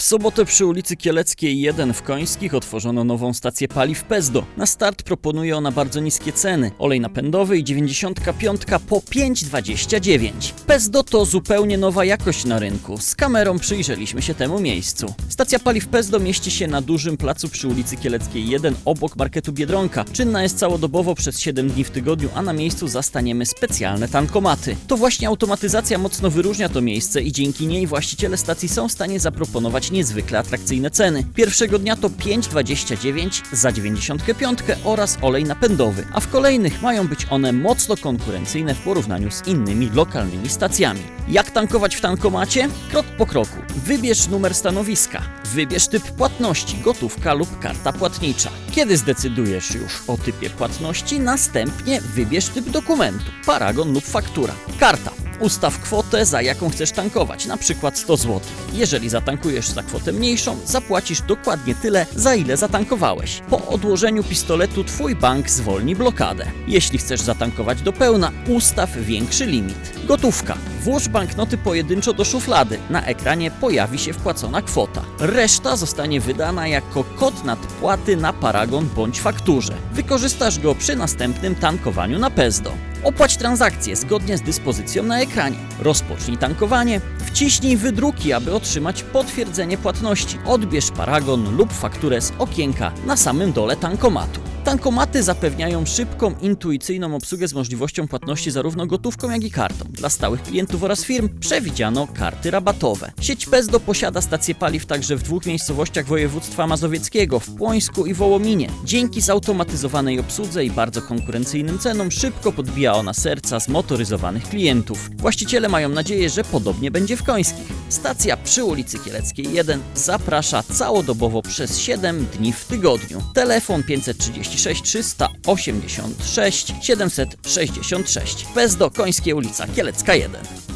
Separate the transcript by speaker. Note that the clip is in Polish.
Speaker 1: W sobotę przy ulicy Kieleckiej 1 w Końskich otworzono nową stację paliw Pezdo. Na start proponuje ona bardzo niskie ceny. Olej napędowy i 95 po 5,29. Pezdo to zupełnie nowa jakość na rynku. Z kamerą przyjrzeliśmy się temu miejscu. Stacja paliw Pezdo mieści się na dużym placu przy ulicy Kieleckiej 1 obok marketu Biedronka. Czynna jest całodobowo przez 7 dni w tygodniu, a na miejscu zastaniemy specjalne tankomaty. To właśnie automatyzacja mocno wyróżnia to miejsce i dzięki niej właściciele stacji są w stanie zaproponować niezwykle atrakcyjne ceny. Pierwszego dnia to 5,29 za 95 oraz olej napędowy, a w kolejnych mają być one mocno konkurencyjne w porównaniu z innymi lokalnymi stacjami. Jak tankować w tankomacie? Krok po kroku. Wybierz numer stanowiska. Wybierz typ płatności, gotówka lub karta płatnicza. Kiedy zdecydujesz już o typie płatności, następnie wybierz typ dokumentu, paragon lub faktura. Karta. Ustaw kwotę, za jaką chcesz tankować, na przykład 100 zł. Jeżeli zatankujesz za kwotę mniejszą, zapłacisz dokładnie tyle, za ile zatankowałeś. Po odłożeniu pistoletu Twój bank zwolni blokadę. Jeśli chcesz zatankować do pełna, ustaw większy limit. Gotówka. Włóż banknoty pojedynczo do szuflady. Na ekranie pojawi się wpłacona kwota. Reszta zostanie wydana jako kod nadpłaty na paragon bądź fakturze. Wykorzystasz go przy następnym tankowaniu na Pezdo. Opłać transakcję zgodnie z dyspozycją na ekranie. Rozpocznij tankowanie. Wciśnij wydruki, aby otrzymać potwierdzenie płatności. Odbierz paragon lub fakturę z okienka na samym dole tankomatu. Tankomaty zapewniają szybką, intuicyjną obsługę z możliwością płatności zarówno gotówką, jak i kartą. Dla stałych klientów oraz firm przewidziano karty rabatowe. Sieć Pezdo posiada stacje paliw także w dwóch miejscowościach województwa mazowieckiego, w Płońsku i Wołominie. Dzięki zautomatyzowanej obsłudze i bardzo konkurencyjnym cenom szybko podbija ona serca zmotoryzowanych klientów. Właściciele mają nadzieję, że podobnie będzie w Końskich. Stacja przy ulicy Kieleckiej 1 zaprasza całodobowo przez 7 dni w tygodniu. Telefon 536 386 766. Pezdo Końskie ulica Kielecka 1.